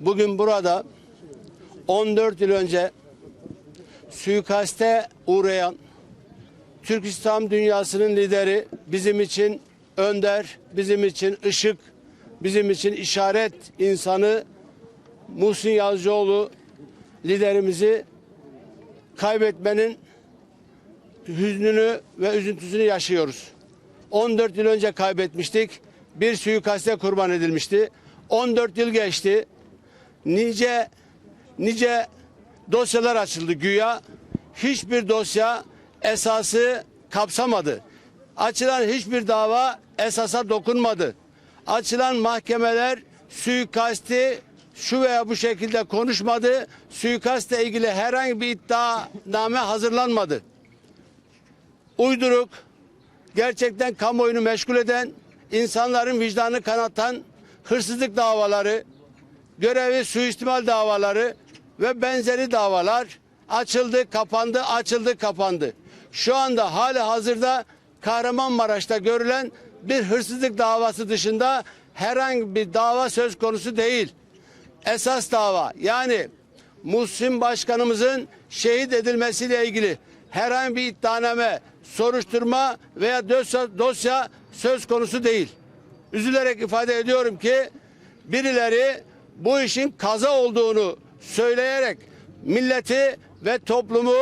Bugün burada 14 yıl önce suikaste uğrayan Türk İslam dünyasının lideri bizim için önder, bizim için ışık, bizim için işaret insanı Muhsin Yazıcıoğlu liderimizi kaybetmenin hüznünü ve üzüntüsünü yaşıyoruz. 14 yıl önce kaybetmiştik. Bir suikaste kurban edilmişti. 14 yıl geçti. Nice nice dosyalar açıldı güya. Hiçbir dosya esası kapsamadı. Açılan hiçbir dava esasa dokunmadı. Açılan mahkemeler suikasti şu veya bu şekilde konuşmadı. Suikastle ilgili herhangi bir iddianame hazırlanmadı. Uyduruk, gerçekten kamuoyunu meşgul eden, insanların vicdanını kanatan hırsızlık davaları, görevi suistimal davaları ve benzeri davalar açıldı, kapandı, açıldı, kapandı. Şu anda hali hazırda Kahramanmaraş'ta görülen bir hırsızlık davası dışında herhangi bir dava söz konusu değil. Esas dava yani Muhsin Başkanımızın şehit edilmesiyle ilgili herhangi bir iddianame, soruşturma veya dosya, dosya söz konusu değil. Üzülerek ifade ediyorum ki birileri bu işin kaza olduğunu söyleyerek milleti ve toplumu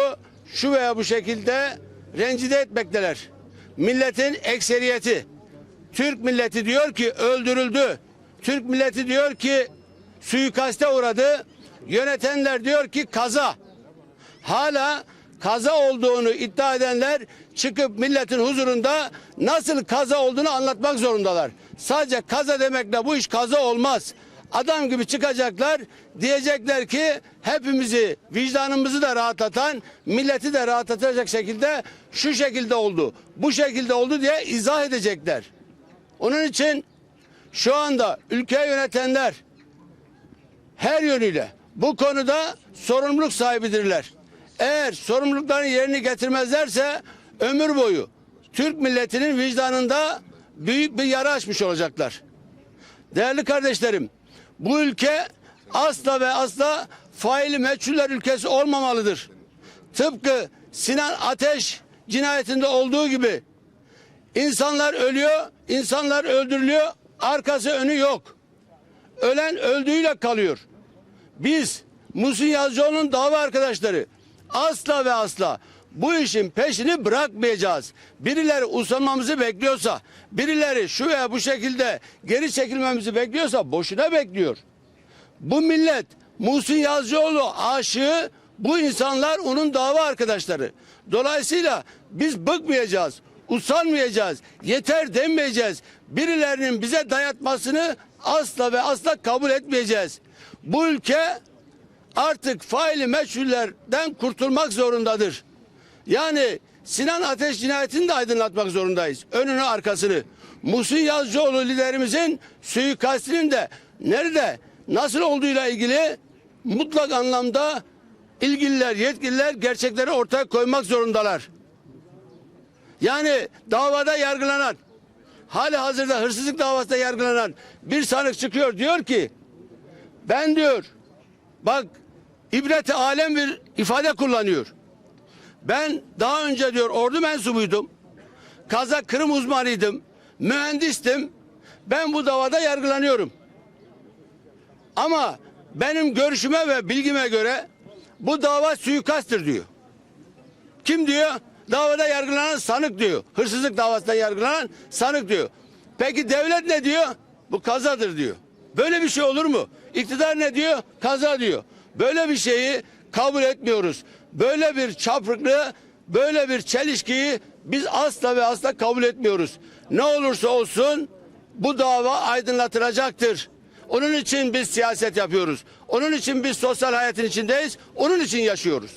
şu veya bu şekilde rencide etmekteler. Milletin ekseriyeti Türk milleti diyor ki öldürüldü. Türk milleti diyor ki suikaste uğradı. Yönetenler diyor ki kaza. Hala kaza olduğunu iddia edenler çıkıp milletin huzurunda nasıl kaza olduğunu anlatmak zorundalar. Sadece kaza demekle bu iş kaza olmaz. Adam gibi çıkacaklar diyecekler ki hepimizi vicdanımızı da rahatlatan milleti de rahatlatacak şekilde şu şekilde oldu bu şekilde oldu diye izah edecekler. Onun için şu anda ülkeyi yönetenler her yönüyle bu konuda sorumluluk sahibidirler. Eğer sorumluluklarını yerini getirmezlerse ömür boyu Türk milletinin vicdanında büyük bir yara açmış olacaklar. Değerli kardeşlerim, bu ülke asla ve asla faili meçhuller ülkesi olmamalıdır. Tıpkı Sinan Ateş cinayetinde olduğu gibi insanlar ölüyor, insanlar öldürülüyor, arkası önü yok. Ölen öldüğüyle kalıyor. Biz Muhsin Yazıcıoğlu'nun dava arkadaşları asla ve asla bu işin peşini bırakmayacağız. Birileri usanmamızı bekliyorsa, birileri şu veya bu şekilde geri çekilmemizi bekliyorsa boşuna bekliyor. Bu millet Muhsin Yazıcıoğlu aşığı bu insanlar onun dava arkadaşları. Dolayısıyla biz bıkmayacağız, usanmayacağız, yeter demeyeceğiz. Birilerinin bize dayatmasını asla ve asla kabul etmeyeceğiz. Bu ülke artık faili meçhullerden kurtulmak zorundadır. Yani Sinan Ateş cinayetini de aydınlatmak zorundayız. Önünü arkasını. Muhsin Yazıcıoğlu liderimizin suikastinin de nerede nasıl olduğuyla ilgili mutlak anlamda ilgililer, yetkililer gerçekleri ortaya koymak zorundalar. Yani davada yargılanan, hali hazırda hırsızlık davasında yargılanan bir sanık çıkıyor diyor ki ben diyor bak ibreti alem bir ifade kullanıyor. Ben daha önce diyor ordu mensubuydum. Kaza kırım uzmanıydım. Mühendistim. Ben bu davada yargılanıyorum. Ama benim görüşüme ve bilgime göre bu dava suikasttır diyor. Kim diyor? Davada yargılanan sanık diyor. Hırsızlık davasında yargılanan sanık diyor. Peki devlet ne diyor? Bu kazadır diyor. Böyle bir şey olur mu? İktidar ne diyor? Kaza diyor. Böyle bir şeyi kabul etmiyoruz. Böyle bir çapıklığı, böyle bir çelişkiyi biz asla ve asla kabul etmiyoruz. Ne olursa olsun bu dava aydınlatılacaktır. Onun için biz siyaset yapıyoruz. Onun için biz sosyal hayatın içindeyiz. Onun için yaşıyoruz.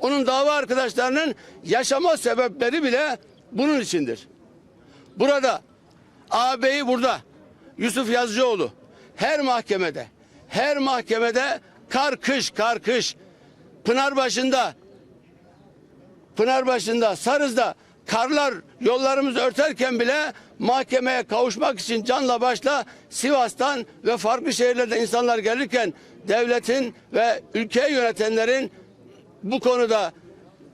Onun dava arkadaşlarının yaşama sebepleri bile bunun içindir. Burada ağabeyi burada Yusuf Yazıcıoğlu her mahkemede her mahkemede kar kış kar kış Pınarbaşı'nda Pınarbaşı'nda Sarız'da karlar yollarımızı örterken bile mahkemeye kavuşmak için canla başla Sivas'tan ve farklı şehirlerden insanlar gelirken devletin ve ülkeyi yönetenlerin bu konuda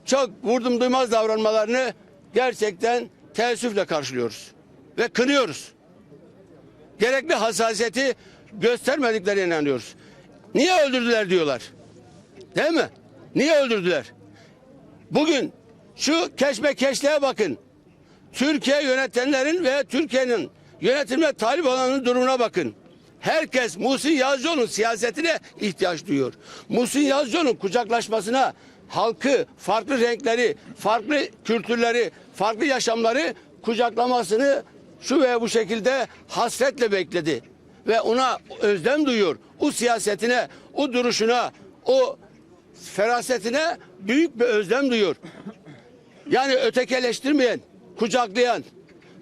çok vurdum duymaz davranmalarını gerçekten teessüfle karşılıyoruz ve kınıyoruz. Gerekli hassasiyeti göstermediklerine inanıyoruz. Niye öldürdüler diyorlar. Değil mi? Niye öldürdüler? Bugün şu keşmekeşliğe bakın. Türkiye yönetenlerin ve Türkiye'nin yönetimle talip olanın durumuna bakın. Herkes Muhsin Yazıcıoğlu'nun siyasetine ihtiyaç duyuyor. Muhsin Yazıcıoğlu'nun kucaklaşmasına halkı, farklı renkleri, farklı kültürleri, farklı yaşamları kucaklamasını şu veya bu şekilde hasretle bekledi. Ve ona özlem duyuyor. O siyasetine, o duruşuna, o ferasetine büyük bir özlem duyuyor. Yani ötekileştirmeyen, kucaklayan,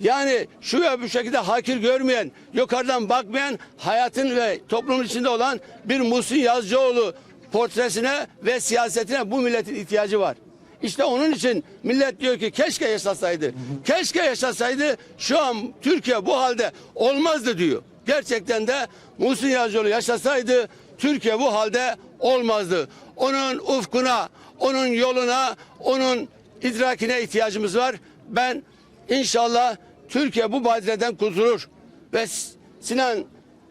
yani şu ve bu şekilde hakir görmeyen, yukarıdan bakmayan, hayatın ve toplumun içinde olan bir Muhsin Yazıcıoğlu portresine ve siyasetine bu milletin ihtiyacı var. İşte onun için millet diyor ki keşke yaşasaydı. Keşke yaşasaydı şu an Türkiye bu halde olmazdı diyor. Gerçekten de Muhsin Yazıcıoğlu yaşasaydı Türkiye bu halde olmazdı. Onun ufkuna, onun yoluna, onun idrakine ihtiyacımız var. Ben inşallah Türkiye bu badireden kurtulur. Ve Sinan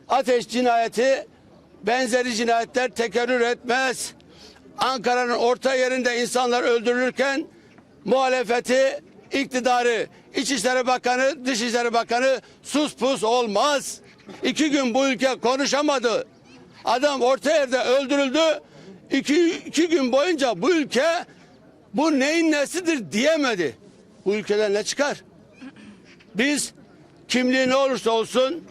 Ateş cinayeti benzeri cinayetler tekerrür etmez. Ankara'nın orta yerinde insanlar öldürülürken muhalefeti, iktidarı, İçişleri Bakanı, Dışişleri Bakanı sus pus olmaz. İki gün bu ülke konuşamadı. Adam orta yerde öldürüldü. İki, iki gün boyunca bu ülke bu neyin nesidir diyemedi. Bu ülkeden ne çıkar? Biz kimliği ne olursa olsun,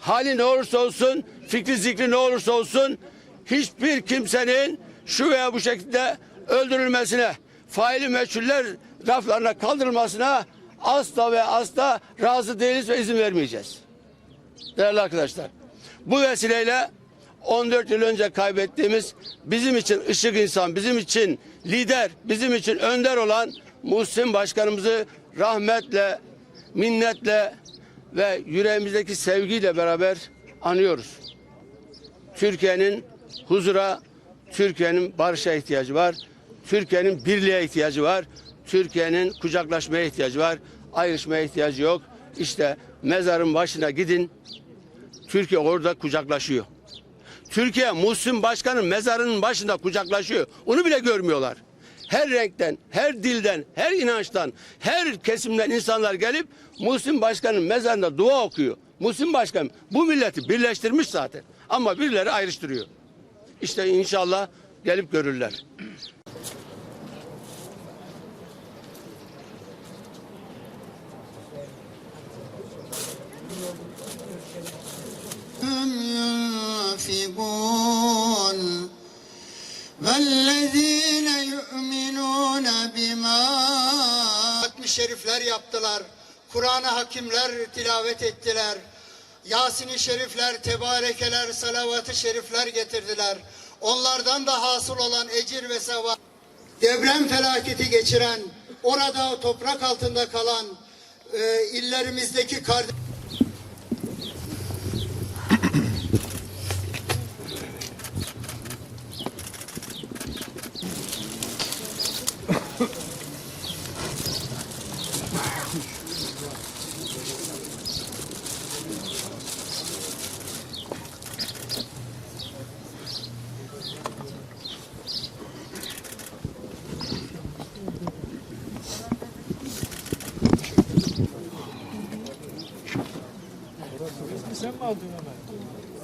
hali ne olursa olsun, fikri zikri ne olursa olsun hiçbir kimsenin şu veya bu şekilde öldürülmesine, faili meçhuller raflarına kaldırılmasına asla ve asla razı değiliz ve izin vermeyeceğiz. Değerli arkadaşlar, bu vesileyle 14 yıl önce kaybettiğimiz bizim için ışık insan, bizim için lider, bizim için önder olan Muhsin Başkanımızı rahmetle, minnetle ve yüreğimizdeki sevgiyle beraber anıyoruz. Türkiye'nin huzura, Türkiye'nin barışa ihtiyacı var. Türkiye'nin birliğe ihtiyacı var. Türkiye'nin kucaklaşmaya ihtiyacı var. Ayrışmaya ihtiyacı yok. İşte mezarın başına gidin. Türkiye orada kucaklaşıyor. Türkiye Muhsin Başkan'ın mezarının başında kucaklaşıyor. Onu bile görmüyorlar. Her renkten, her dilden, her inançtan, her kesimden insanlar gelip Muhsin Başkan'ın mezarında dua okuyor. Muhsin Başkan bu milleti birleştirmiş zaten. Ama birileri ayrıştırıyor. İşte inşallah gelip görürler. هم ينفقون والذين يؤمنون بما Hatmi şerifler yaptılar. Kur'an'a hakimler tilavet ettiler. Yasin-i şerifler, tebarekeler, salavat-ı şerifler getirdiler. Onlardan da hasıl olan ecir ve sevap. Deprem felaketi geçiren, orada toprak altında kalan e, illerimizdeki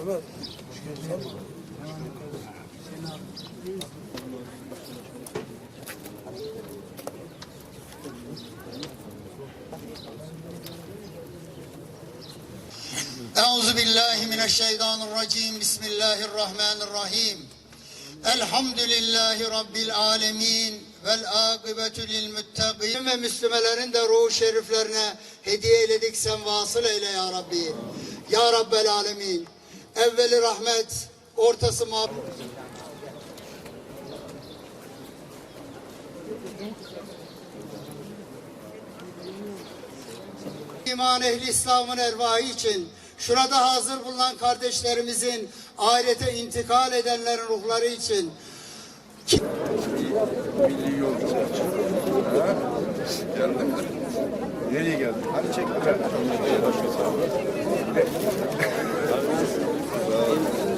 kardeş Euzu billahi mineşşeytanirracim. Bismillahirrahmanirrahim. Elhamdülillahi rabbil alamin vel akıbetu lil muttaqin ve Müslümelerin de ruhu şeriflerine hediye eyledik sen vasıl eyle ya Rabbi. Ya Rabbel alemin. Evveli rahmet, ortası mağfiret. İman ehli İslam'ın ervahı için, şurada hazır bulunan kardeşlerimizin ahirete intikal edenlerin ruhları için, Milli? Geldin mi? Nereye geldin? Hadi çek bakalım. Amen.